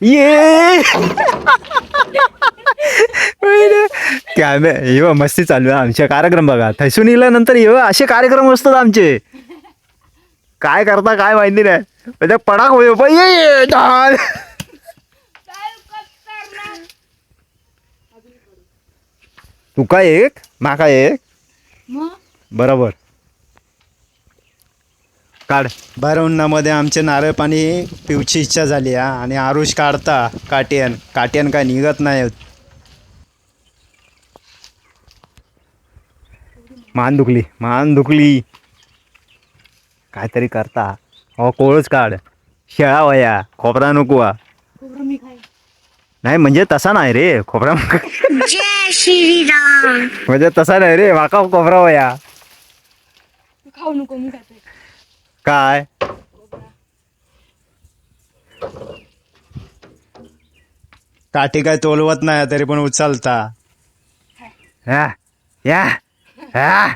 ये हे बघ, मस्ती चालू आहे आमचे कार्यक्रम बघा थैसून हे बघ, असे कार्यक्रम असतात आमचे काय करता काय माहिती नाही म्हणजे पडाक होय बा, ये, डाल. तुका एक माका एक बरोबर काढ. बारा उन्हामध्ये आमचे नारळ पाणी पिवची इच्छा झाली हा. आणि आरुष काढता काटियन. काटियन काय निघत नाही. मान दुखली मान दुखली. काहीतरी करता. हो कोळच काढ. शेळा वया खोबरा नको. खोबरं मी खाय नाही म्हणजे तसा नाही रे खोबरा म्हणजे तसा नाही रे माका खोबरा वया. खाऊ नको मी काय? काठी काय तोलवत नाही तरी पण उचलता. हा या हा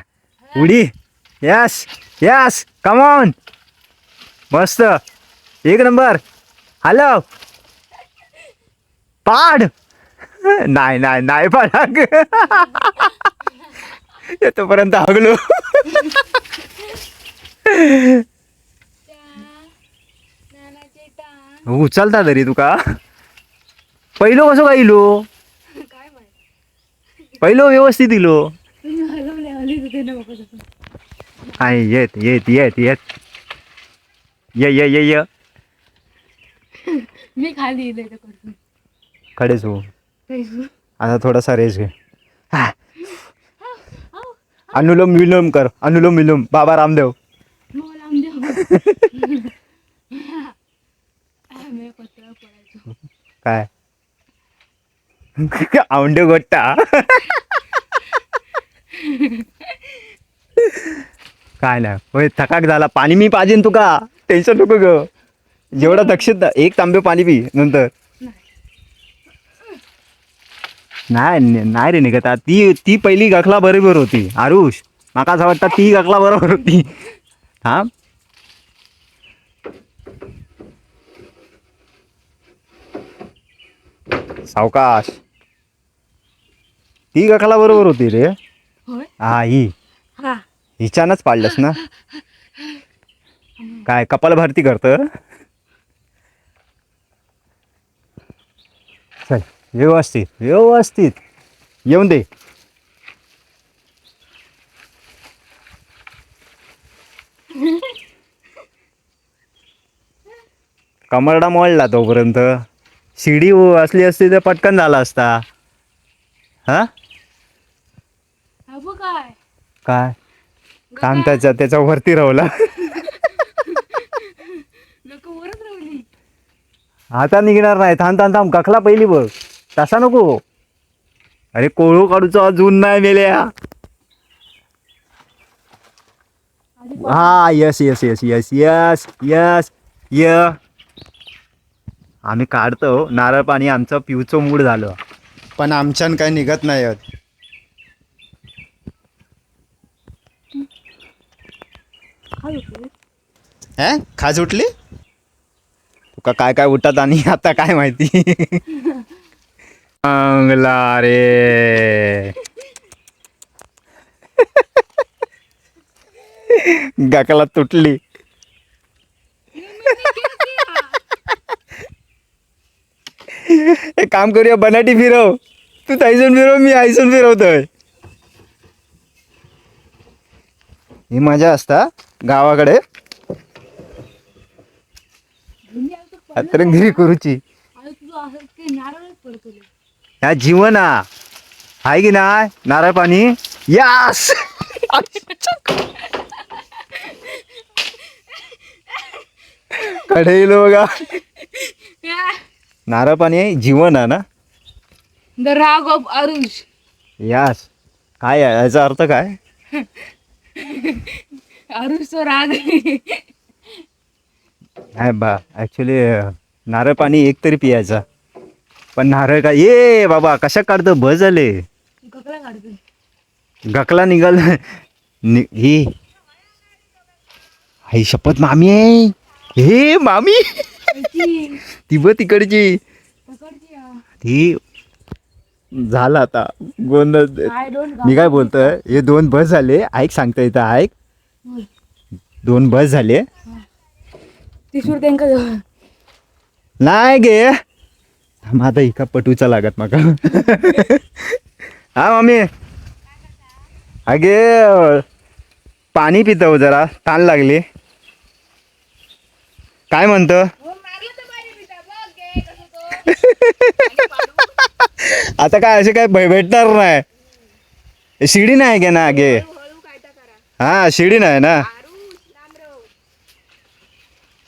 उडी. यस यस कमॉन मस्त. एक नंबर. हॅलो पाड. नाही नाही नाही पाडाग येतोपर्यंत हगलो. उचलता तरी तुका. पहिलो कसं काय इलो? काय माहिती पहिलो व्यवस्थित इलो. काय येत येत येत येत. ये ये ये ये. मी खाली खडेच हो काही आता थोडासा रेस घे. हा. अनुलोम विलोम कर. अनुलोम विलोम. बाबा रामदेव. मग रामदेव. पडायचो काय? औंडे गोट्टा काय नाही. होय थकाक झाला. पाणी मी पाजेन तुका. टेन्शन नको ग. जेवढा दक्षित एक तांबे पाणी पी नंतर. नाही नाही रे निघता. ती ती पहिली गखला बरोबर होती. आरुष माका असं वाटतं ती गखला बरोबर होती. हा सावकाश. ती गखला बरोबर होती रे. होय? हा ही. हा. हिच्यानंच पाडलंस ना. काय कपाल भरती करत? चल व्यवस्थित व्यवस्थित. येऊन दे. कमरडा मोडला तोपर्यंत. शिडी असली असती तर पटकन झाला असता. हा? काय? काय? थांब त्याच्या त्याच्या वरती राहला. लोक वरच राहिली आता निघणार नाही. थांब थांब थांब. कखला पहिली बघ. तसा नको. अरे कोळू काढूचा अजून नाही मेल्या. हा yes yes yes yes yes yes य आम्ही काढतो नारळ पाणी आमचं पिवचं मूड झालं. पण आमच्यान काही निघत नाही आहेत. हे? खाज उठली? तुका काय काय उठत आणि आता काय माहिती? चांगला रे. गकला तुटली. एक काम करूया बनाटी फिरव. तू थायसून फिरव मी आयसून फिरवतोय. ही मजा असता गावाकडे. अत्रंगिरी करूची. ह्या जीवन. हा आहे की ना नारळ पाणी. यास! कढईलो बघा. नारळ पाणी आहे जीवन आहे ना? The राग ऑफ अरुष. यास काय आहे? याचा अर्थ काय? अरुषचा राग नाही बा ॲक्च्युली नारळ पाणी एक तरी पियायचा. पण नारळ काय? ये बाबा कशा काढतो? बस झाले. ककला काढतो. गकला निघाल. नि ही. आई शपथ मामी आहे. हे मामी. ती ब तिकडची. ती झालं आता. गोंधळ. मी काय बोलतोय? हे दोन बस झाले. ऐक सांगता येतं ऐक. दोन बस झाले. नाही गे. आता इका पटूचा लागत माका हा मम्मी. अगे पाणी पितो जरा. ताण लागली. काय म्हणतो? आता काय असे काय भेटणार नाही. शिडी नाही गे ना गे हा शिडी नाही ना?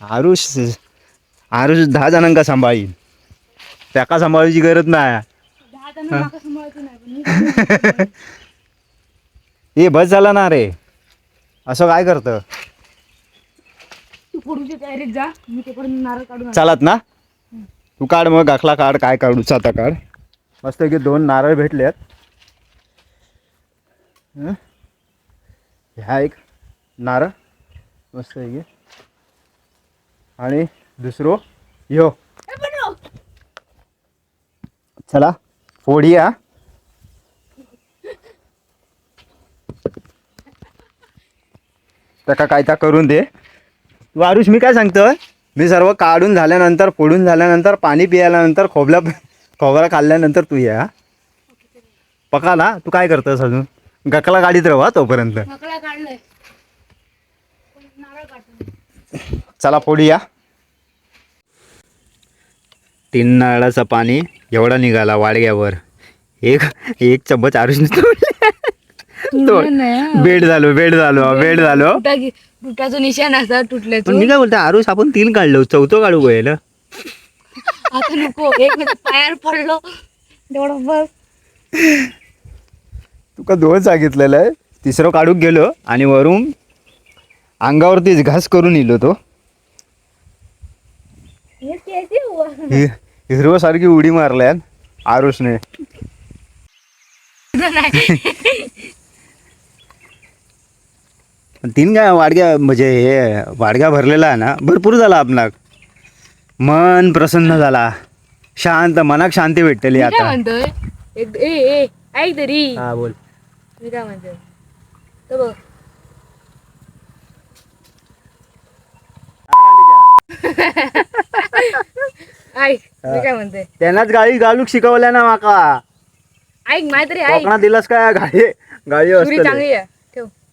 आरुष आरुष दहा जणांका सांभाळीन. त्याका सांभाळायची गरज नाही. हे. बस झाला ना रे. असं काय करतं. चालत ना? तू काढ मग गाखला काढ काय काढूचा आता काढ. मस्त की दोन नारळ भेटले आहेत ह्या एक नारळ. मस्त आहे की आणि दुसरो यो चला फोडिया. त्याका काय त्या करून दे. तू आरुष मी काय सांगतोय? मी सर्व काढून झाल्यानंतर फोडून झाल्यानंतर पाणी पियाल्यानंतर खोबला खोबरा खाल्ल्यानंतर तू या पका ना. तू काय करतोस अजून? गकला गाडीत राहा तोपर्यंत. चला फोडूया तीन नळाचं पाणी एवढा निघाला वाडग्यावर एक एक चम्मच तोडले. बेड झालो बेड झालो बेड झालो. तुटाचं निशाण असा पण मी काय बोलतो आरुष आपण तीन काढलो चौथं काढू गोयल आता नको एक मिनिट पायावर पडलो. तेवढं बस तुका दोन सांगितलेलं आहे? तिसरं काढून गेलो आणि वरून अंगावरतीच घास करून इलो तो. हिरवं सारखी उडी मारल्यान आरुषने. तीन काय वाडग्या म्हणजे हे वाडग्या भरलेला आहे ना भरपूर झाला आपणाक मन प्रसन्न झाला. शांत मनाक शांती भेटलेली मी काय आता म्हणतोय? एक- ए ए ऐक तरी हा बोल. मी काय म्हणतोय? तर बघ. ऐक मी काय म्हणतोय? त्यांनाच गाडी घालूक शिकवल्या ना माका. ऐक माहिती तरी ऐक. कोकणात दिलास काय? गाडी गाडी सुरी असते चांगली आहे.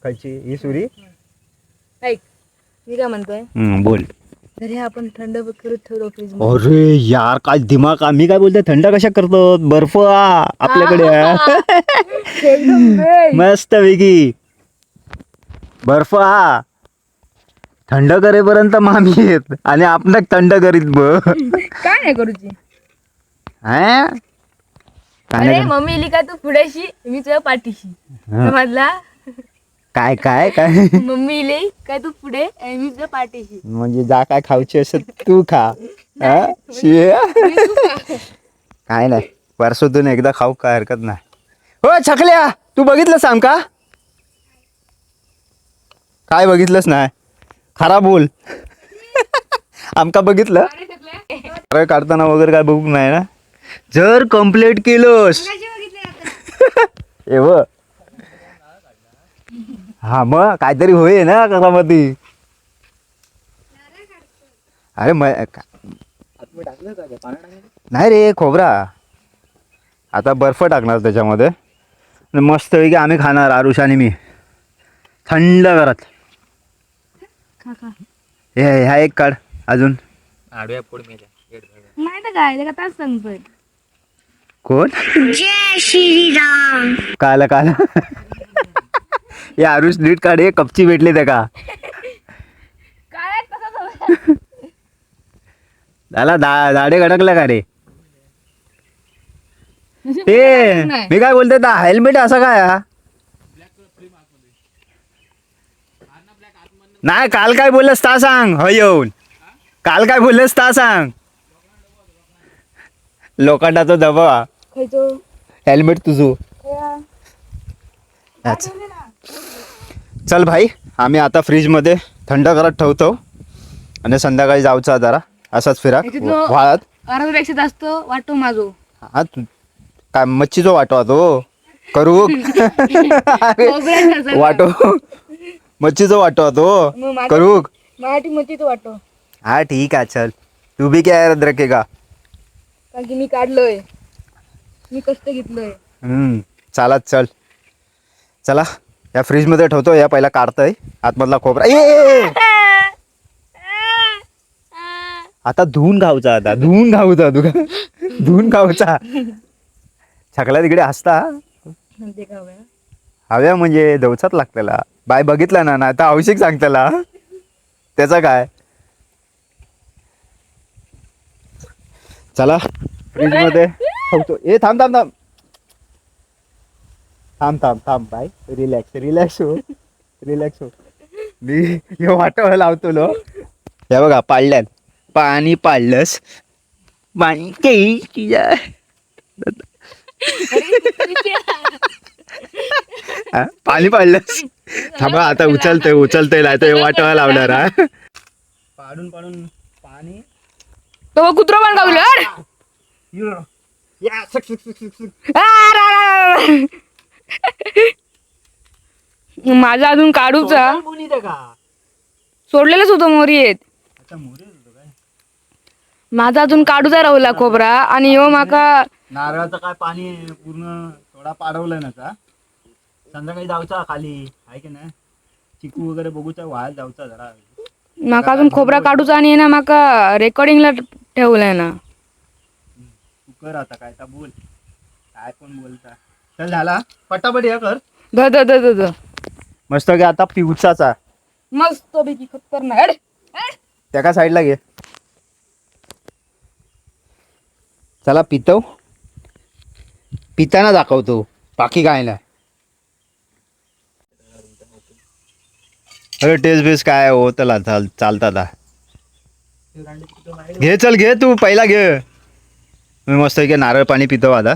खायची ही सुरी. ऐक मी काय म्हणतोय? बोल. आपण थंड करून ठेवलो फ्रीज अरे यार काय दिमाग मी काय बोलते थंड कशा करतो? बर्फ हा. आपल्याकडे मस्त पैकी बर्फ हा थंड करेपर्यंत मामी येत आणि आपणाक थंड करीत ब. काय नाही करूची हा? अरे कर- मम्मी इली का तू पुढेशी मी तुझ्या पाठीशी. हा. समजला? काय काय काय? मम्मी इली काय तू पुढे? आणि मी तुझ्या पाठीशी. म्हणजे जा काय खाऊची असेल तू खा. हा? शिव्या? काय नाही वर्षातून एकदा खाऊ काय हरकत नाही. हो छकल्या तू बघितलं सांग का? काय बघितलंच नाही? खरा बोल. आमका बघितलं? अरे काढताना वगैरे काय बघू नाही ना? जर कंप्लेंट केलोस. एव हा मग काहीतरी होय ना घरामध्ये. अरे म नाही रे खोबरा. आता बर्फ टाकणार त्याच्यामध्ये. मस्त की आम्ही खाणार आरुष आणि मी. थंड खा हे ह्या एक काढ अजून. नाही तर काय त्याला तास सांगतोय कोण? जय श्री राम काला काला हे आरुष नीट काढ हे कपची भेटली त्या का काय तसं त्याला दा दाडे गडकल्या का रे? ते मी काय बोलते दा हेल्मेट असं काय हा? नाही काल काय बोललंस ता सांग हो येऊन. काल काय बोललंस ता सांग. लोखंडाचा दबा खायचो. हेल्मेट तुझं. याच. चल भाई आम्ही आता फ्रीजमध्ये थंड करत ठेवतो. आणि संध्याकाळी जाऊचा जरा असाच फिरा याच्यातनं- वाळत. अर्धा पेक्षा जास्त वाटतो माझो हा तू काय मच्छीचो वाटो तो करू. खोबऱ्याचं असं वाटो. मच्छीचो वाटो तो मग माझं- करू. मराठी मच्छीच वाटतो हा ठीक आहे चल. तू बी काय रद्रके का? कारण की मी काढलोय. मी कष्ट घेतलोय. हम्म चालत चल. चला. या फ्रीजमध्ये ठेवतो या पहिला काढतोय. आतमधला खोबरा ए, ए, ए. आता धुवून खाऊचा आता धुवून खाऊचा तुका धुवून खाऊचा छकला तिकडे हसता. ते खाऊया हव्या म्हणजे दवचाच लागतेला बाय बघितला ना ना आता आवश्यक सांगतेला त्याचा काय? चला फ्रीजमध्ये ठेवतो. ए थांब थांब थांब. थांब थांब थांब बाय रिलॅक्स रिलॅक्स हो. रिलॅक्स हो. मी हे वाटव लावतो लो. हे बघा पाळल्यात पाणी पाळलंस पाणी काही तुझ्या हा? पाणी पाडलंस. थांबा आता उचलतंय उचलतंय लायतोय वाटवा लावणार हा. पाडून पाडून पाणी. तो कुत्रा पण गावलं. या, सक, सक, सक, सक, सक. माझा अजून काढूचा. कोणी? सोडलेलंच होतं मोरी येत? माझा अजून काढूचा राहुला खोबरा आणि यो माका नारळाचं काय पाणी पूर्ण थोडा पाडवलं ना का संध्याकाळी जाऊचा खाली आहे की नाही? चिकू वगैरे बघूचा वाया जाऊचा जरा. माका अजून खोबरा काढूचा आणि ना माका रेकॉर्डिंगला ठेवलंय ना. तू कर आता काय बोल. काय पण बोलता? चल झाला. पटापट हे कर. ध ध ध ध ध मस्त घे आता पिवचाचा मस्त पैकी खतरनाक. त्या का साईडला घे. चला पितव पिताना दाखवतो. बाकी काय नाही. अरे टेस्ट बेस काय हो त्याला चाल चालतात हा. घे चल घे तू. पहिला घे. मी मस्त की नारळ पाणी पितो आता.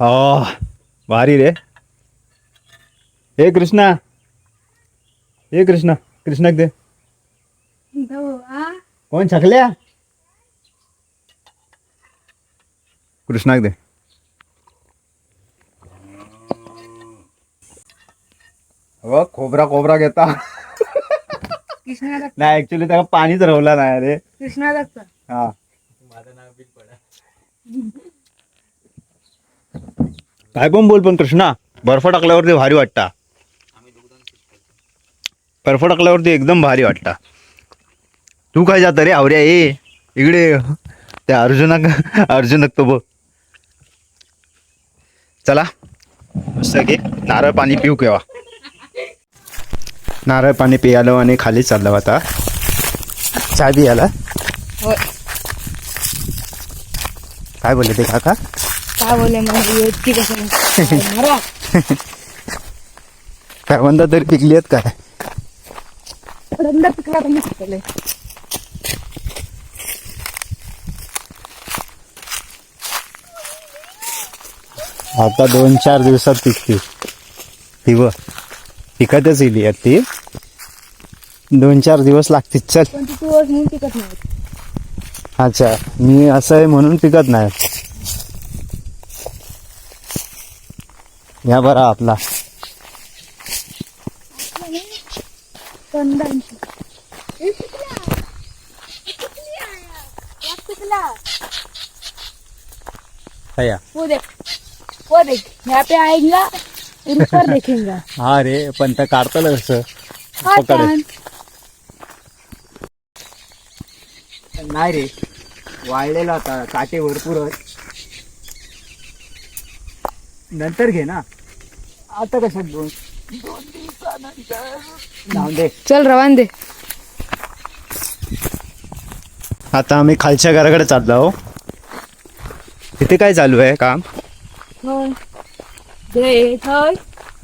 हो भारी रे हे कृष्णा हे कृष्णा कृष्णाक दे कोण छकल्या कृष्णाक दे हो खोबरा खोबरा घेता कृष्णा नाही ऍक्च्युली त्याला पाणीच रवला नाही रे कृष्णा हा काय पण बोल पण कृष्णा बर्फ टाकल्यावरती भारी वाटता. बर्फ टाकल्यावरती एकदम भारी वाटता. तू काय जात रे आवऱ्या ये इकडे. त्या अर्जुनाक अर्जुनक तो बघ. चला. मस्त की? नारळ पाणी पिऊ केव्हा? नारळ पाणी पियालो आणि खाली चाललो आता. चाय पियाला काय बोलले ते काका? काय बोलले मला इतकी कसं. काय म्हणता तरी पिकली आहेत काय? रंदा पिकला. आता दोन चार दिवसात पिकते ती व पिकतच येईल यात ती. दोन चार दिवस लागतील चल. अच्छा मी असं आहे म्हणून पिकत नाही. या बरा आपला या वो देख वो देख यहाँ पे आएगा और ऊपर देखेगा हा रे पण तर काढतं कसं हाँ. चांद. नाही रे वाळलेला आता काटे भरपूर आहेत नंतर घे ना. आता कशात दोन? दोन दिवसानंतर. जाऊन दे. चल रवान दे. आता आम्ही खालच्या घराकडे चाललो आहो. तिथे काय चालू आहे काम? होय. दे थंय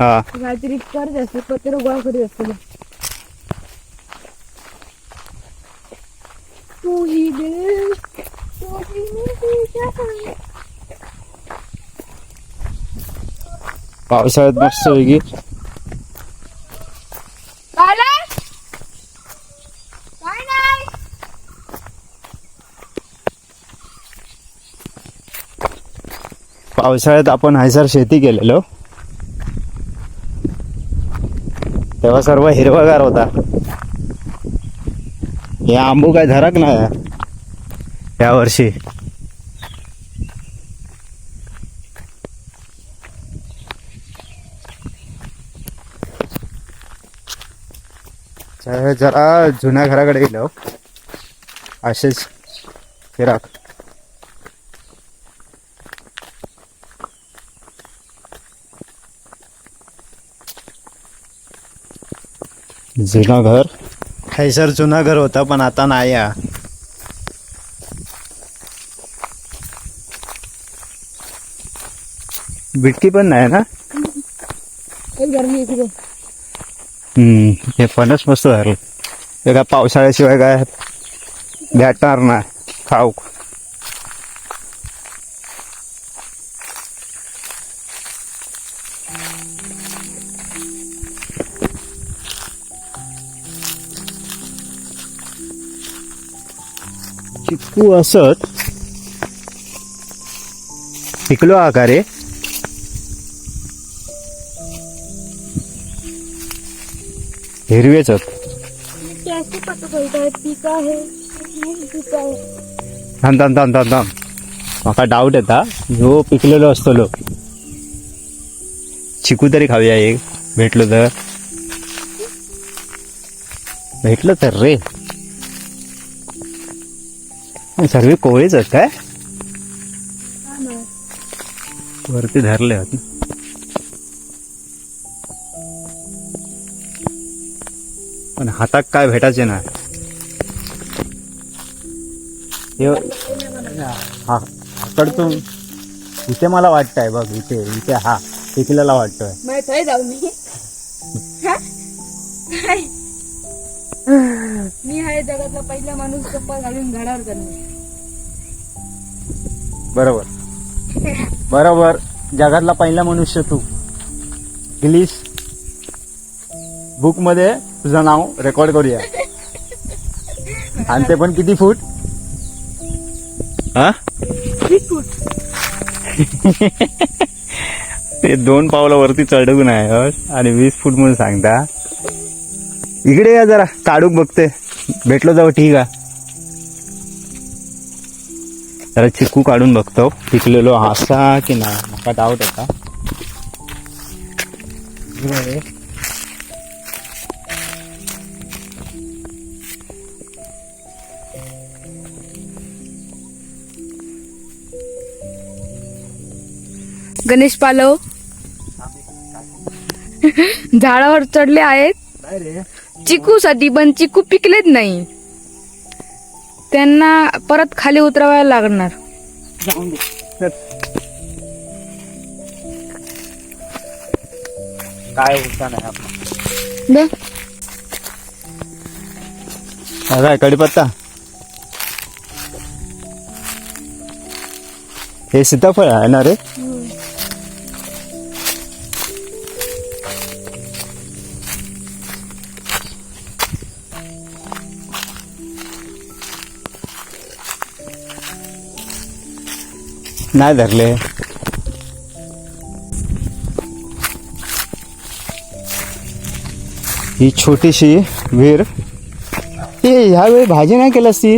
हा. काहीतरी करत असते पत्र गोळा करीत असते तू ही दे. तू ही दे. पावसाळ्यात मस्त होईल पावसाळ्यात आपण हायसर शेती केलेलो. तेव्हा सर्व हिरवागार होता. हे आंबू काय धरक नाही. या वर्षी. जरा जुन्या घराकडे गेलो असेच फिराक. जुनं घर? हैसर जुनं घर होतं पण आता नाही आ. बिटकी पण नाही ना? गरमी हे फणस मस्त झालं हे काय पावसाळ्याशिवाय काय भेटणार ना खाऊ चिक्कू असत पिकलो आकारे हिरवेच थांब थांब थांब थांब थांब. म्हाका डाऊट येता ह्यो पिकलेलो असतलो. चिकू तरी खाऊया एक. भेटलो तर. भेटलं तर रे. सर्व कोळीच आहेत काय? वरती धरले आहेत पण हातात काय भेटायचे ना हे हा कडतून इथे मला वाटतंय बघ इथे इथे हा पिकलेला वाटतोय. मैं थंय जाऊ मी. हा? हाय. मी आहे जगातला पहिला माणूस चप्पल घालून बरोबर. बरोबर. जगातला पहिला मनुष्य तू. गिलीस बुकमध्ये तुझं नाव रेकॉर्ड करूया. आणि ते पण किती फूट? हा? ते दोन पावला वरती चढून आहे हं. आणि वीस फूट म्हणून सांगता. इकडे या जरा काढूक बघते. भेटलो जाऊ ठीक आहे. जरा चिकू काढून बघतो. पिकलेलो असा की नाही? मला डाऊट होता गणेश पालव. झाडावर चढले आहेत. चिकू साठी पण चिकू पिकलेच नाही. त्यांना परत खाली उतरवायला लागणार. काय नाही काय कडीपत्ता? हे सीताफळ आहे ना रे? नाही धरले. ही छोटीशी विहीर ते ह्यावेळी भाजी नाही केलंस ती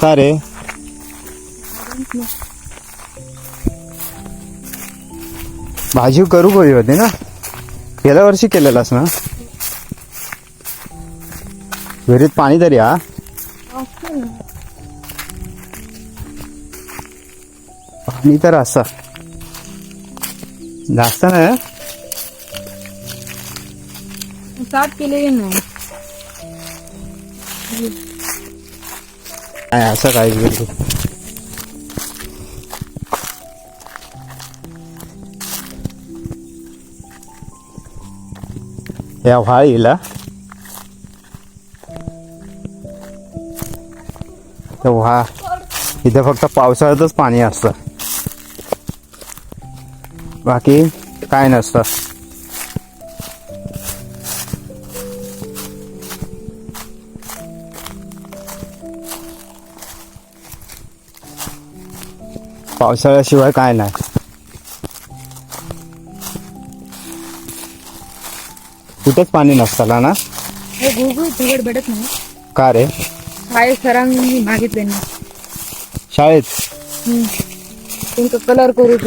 का रे? भाजी करू कधी होती ना? गेल्या वर्षी केलेलास ना? विहिरीत पाणी तरी हा? पाणी तर असा. जास्त नाही साफ केलेले नाही असं काय बिलकुल या व्हाळीला तर व्हा. इथे फक्त पावसाळ्यातच पाणी असतं. बाकी काय नसतं. पावसाळ्याशिवाय काय नाही. कुठेच पाणी नसताना ना? हे तिकड भेटत नाही. का रे? काय सरांनी मागितले ना शाळेत? तुमचं कलर करूच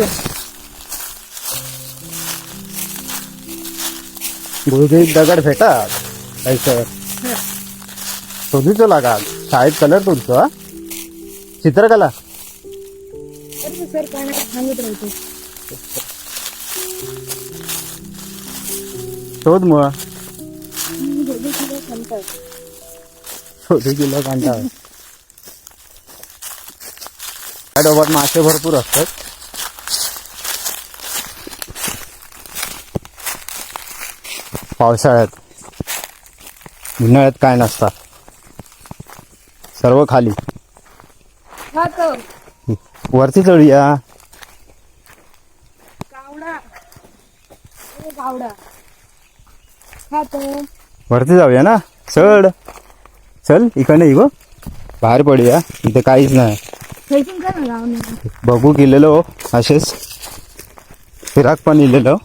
गुळगुळीत दगड भेटत सर? शोधूचो लागा. शाळेत कलर तुमचो हा? चित्रकला. सर काय सांगत राहतो शोध मग. शोधू किलो कांदा डोबात मासे भरपूर असतात. पावसाळ्यात उन्हाळ्यात काय नसतात सर्व खाली. वरती चढूया. वरती जाऊया ना? चढ. चल इकडे इगो बाहेर पडूया. इथे काहीच नाही. बघू गेलेलो असेच. फिराक पण इलेलो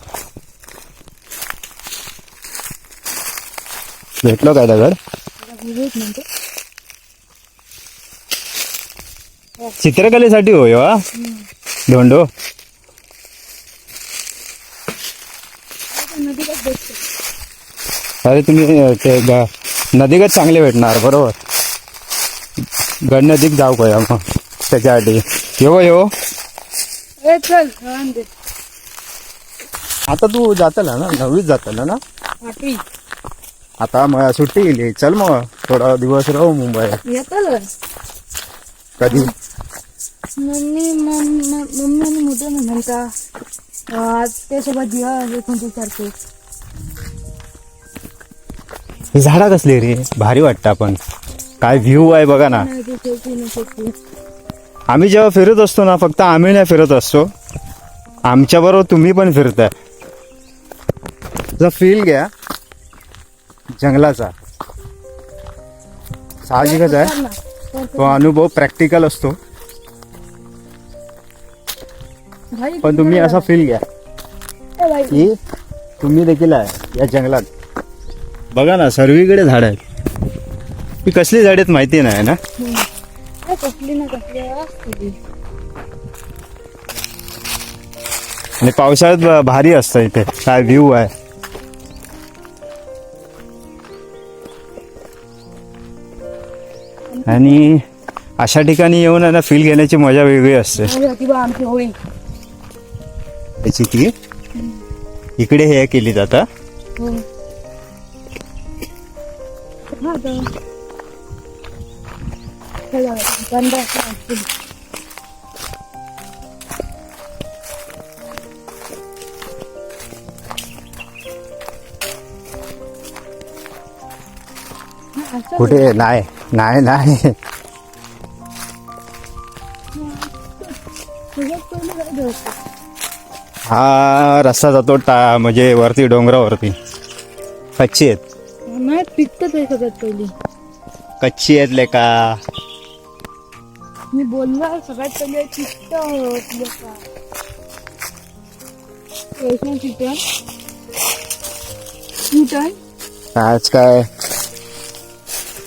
भेटलो काय दगड? चित्रकलेसाठी होय हा धोंडो. अरे तुम्ही ते नदीगत चांगले भेटणार बरोबर. गड नदीक जाऊ काय मग? त्याच्यासाठी. येव येव. आता तू जातला ना? नववीच जातला ना? आता मग सुट्टी गेली. चल मग. थोडा दिवस राहू मुंबईत येतल कधी? मम्मी मम- मम- मम्मी आणि मोठं म्हणता आज त्यासोबत दिवा एकोणतीस तारखेक ही झाडा कसली रे? भारी वाटतं आपण. काय व्ह्यू आहे बघा ना. नाही. आम्ही जेव्हा फिरत असतो ना फक्त आम्ही नाही फिरत असतो. आमच्या बरोबर तुम्ही पण फिरताय. फील घ्या. जंगलाचा. साहजिकच आहे. तो अनुभव प्रॅक्टिकल असतो. पण तुम्ही असा फील घ्या. की तुम्ही देखील आहे या जंगलात. बघा ना सर्वीकडे झाड आहेत. ही कसली झाड आहेत माहिती नाही ना? ए, कसली ना कसली असते आणि पावसाळ्यात भारी असतं इथे. काय व्ह्यू आहे. आणि अशा ठिकाणी येऊन ना फील घेण्याची मजा वेगळी असते. त्याची ती. इकडे हे केली जातं. हो. कुठे? नाही. नाही नाही? हा रस्ता जातो टा म्हणजे वरती डोंगरावरती. कच्ची आहेत. नाही पिकतच आहे सगळ्यात पहिली. कच्ची आहेत लेका. मी बोललो सगळ्यात पहिले चित्त चिकन चिकन काय?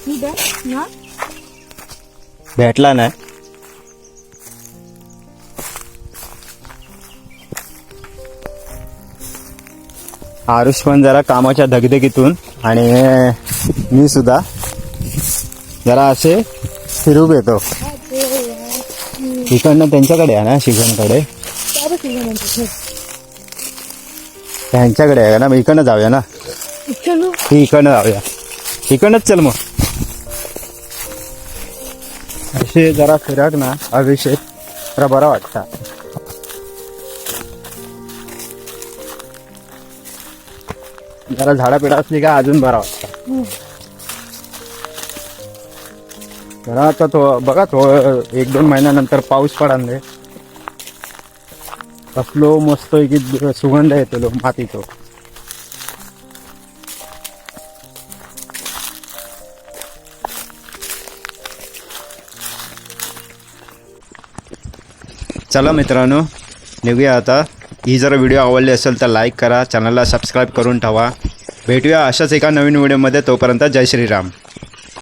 ना? भेटला नाही. आरुष पण जरा कामाच्या धगधगीतून आणि मी सुद्धा जरा असे फिरूक येतो. इकडनं त्यांच्याकडे आहे ना म्हणतात त्यांच्याकडे आहे ना? मग इकडनं जाऊया ना? इकडनं जाऊया. इकडनंच चल मग. असे जरा फिरक ना अभिषेक तर बरा वाटता. जरा झाडा पिढा असली का अजून बरा वाटता. जरा आता तो बघा तो एक दोन महिन्यानंतर पाऊस पडांदे कसलो मस्त की सुगंध येतो मातीतो चला मित्रांनो निघूया आता. ही जर व्हिडिओ आवडली असेल तर लाईक करा चॅनलला सबस्क्राईब करून ठेवा. भेटूया अशाच एका नवीन व्हिडिओमध्ये. तोपर्यंत जय श्रीराम.